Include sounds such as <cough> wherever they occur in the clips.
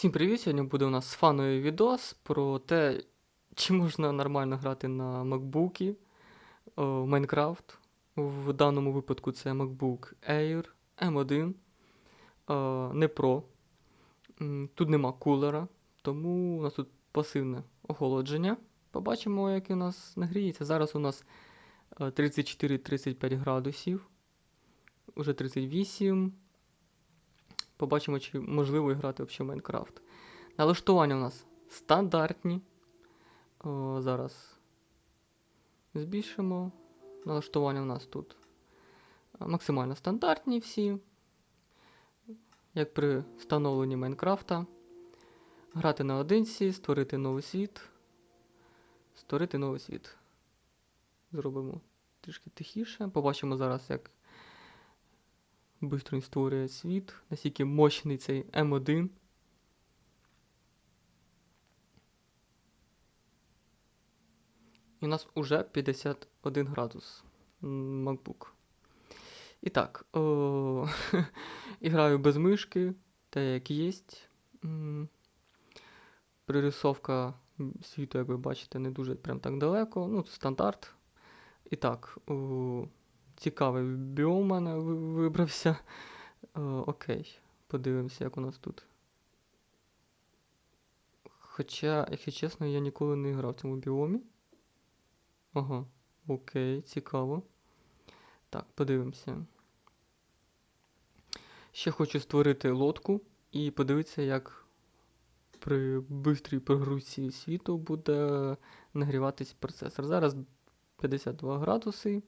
Всім привіт! Сьогодні буде у нас фановий відос про те, чи можна нормально грати на MacBook в Minecraft. В даному випадку це MacBook Air M1, о, не Pro. Тут нема кулера, тому у нас тут пасивне охолодження. Побачимо, як у нас нагріється. Зараз у нас е, 34-35 градусів, уже 38. Побачимо, чи можливо грати в Майнкрафт. Налаштування у нас стандартні. О, зараз збільшимо. Налаштування у нас тут максимально стандартні всі. Як при встановленні Майнкрафта. Грати наодинці, створити новий світ. Створити новий світ. Зробимо трішки тихіше. Побачимо зараз, як Бистро він створює світ, наскільки мощний цей М1. І у нас уже 51 градус MacBook. І так, о, <laughs> і граю без мишки, те як є. Пририсовка світу, як ви бачите, не дуже прям так далеко. Ну, стандарт. І так, о, цікавий біом у мене вибрався. Е, окей, подивимося, як у нас тут. Хоча, якщо чесно, я ніколи не грав в цьому біомі. Ага, окей, цікаво. Так, подивимося. Ще хочу створити лодку і подивитися, як при бистрій прогрузці світу буде нагріватись процесор. Зараз 52 градуси.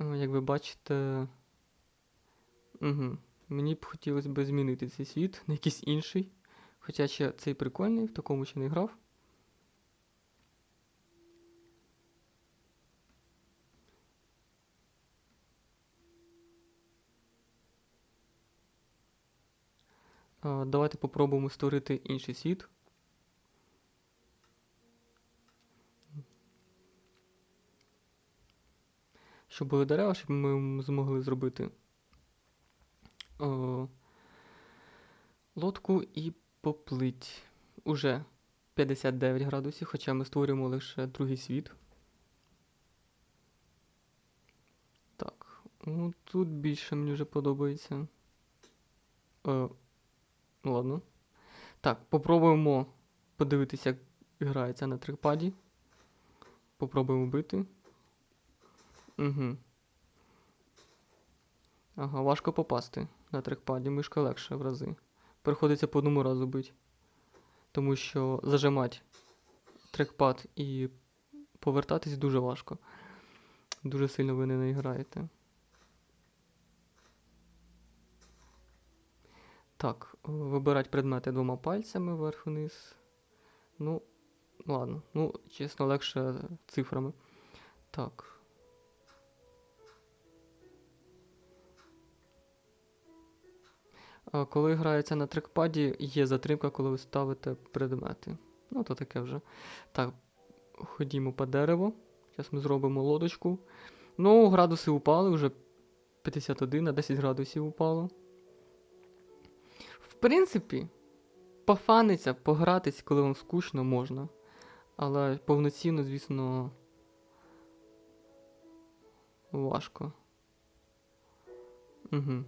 Е, Як ви бачите, угу. мені б хотілося б змінити цей світ на якийсь інший. Хоча ще цей прикольний, в такому ще не грав. Е, Давайте попробуємо створити інший світ. Щоб були дерева, щоб ми змогли зробити о, лодку і поплить. Уже 59 градусів, хоча ми створюємо лише другий світ. Так, ну тут більше мені вже подобається. Е, ну ладно. Так, попробуємо подивитися, як грається на трикпаді. Попробуємо бити. Угу. Ага, важко попасти на трекпаді, мишка легше в рази. Приходиться по одному разу бити. Тому що зажимати трекпад і повертатись дуже важко. Дуже сильно ви не наіграєте. Так, вибирати предмети двома пальцями вверх-вниз. Ну, ладно. Ну, чесно, легше цифрами. Так. Коли грається на трекпаді, є затримка, коли ви ставите предмети. Ну, то таке вже. Так, ходімо по дереву. Зараз ми зробимо лодочку. Ну, градуси упали, вже 51 на 10 градусів упало. В принципі, пофаниться, погратись, коли вам скучно, можна. Але повноцінно, звісно, важко. Угу.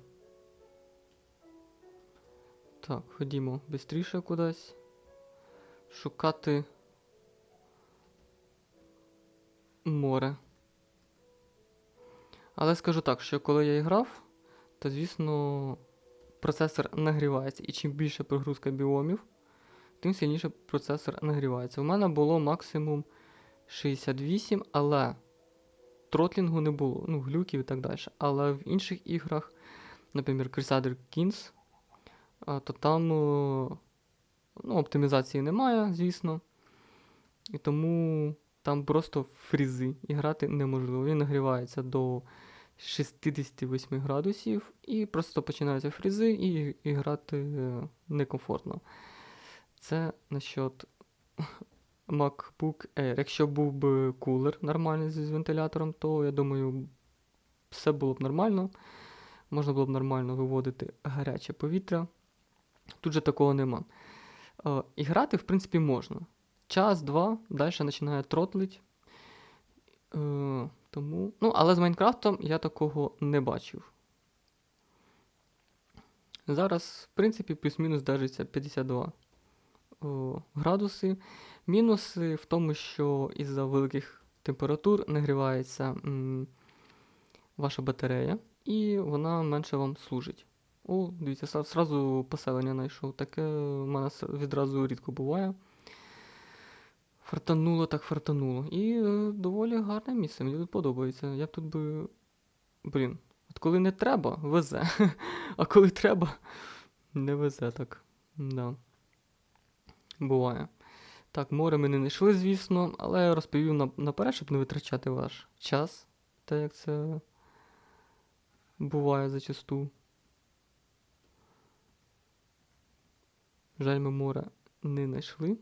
Так, ходімо швидше кудись. Шукати море. Але скажу так, що коли я грав, то звісно процесор нагрівається. І чим більше прогрузка біомів, тим сильніше процесор нагрівається. У мене було максимум 68, але тротлінгу не було, ну, глюків і так далі. Але в інших іграх, наприклад, Crusader Kings, то там ну, оптимізації немає, звісно. І тому там просто фрізи. І грати неможливо. Він нагрівається до 68 градусів, і просто починаються фрізи, і, і грати е, некомфортно. Це насчет <laughs> MacBook Air. Якщо був би кулер нормальний з вентилятором, то я думаю, все було б нормально. Можна було б нормально виводити гаряче повітря. Тут же такого нема. Е, і грати, в принципі, можна. Час-два, далі починає тротлить. Е, тому, ну, але з Майнкрафтом я такого не бачив. Зараз, в принципі, плюс-мінус держиться 52 о, градуси. Мінуси в тому, що із-за великих температур нагрівається м, ваша батарея, і вона менше вам служить. О, дивіться, сразу поселення знайшов. Таке в мене відразу рідко буває. Фартануло так фартануло. І е, доволі гарне місце, мені тут подобається. Я тут би. Блін, от коли не треба, везе. <laughs> А коли треба, не везе так. Да. Буває. Так, море ми не знайшли, звісно, але я розповів наперед, щоб не витрачати ваш час, так як це буває зачасту. Жаль, ми мора не знайшли.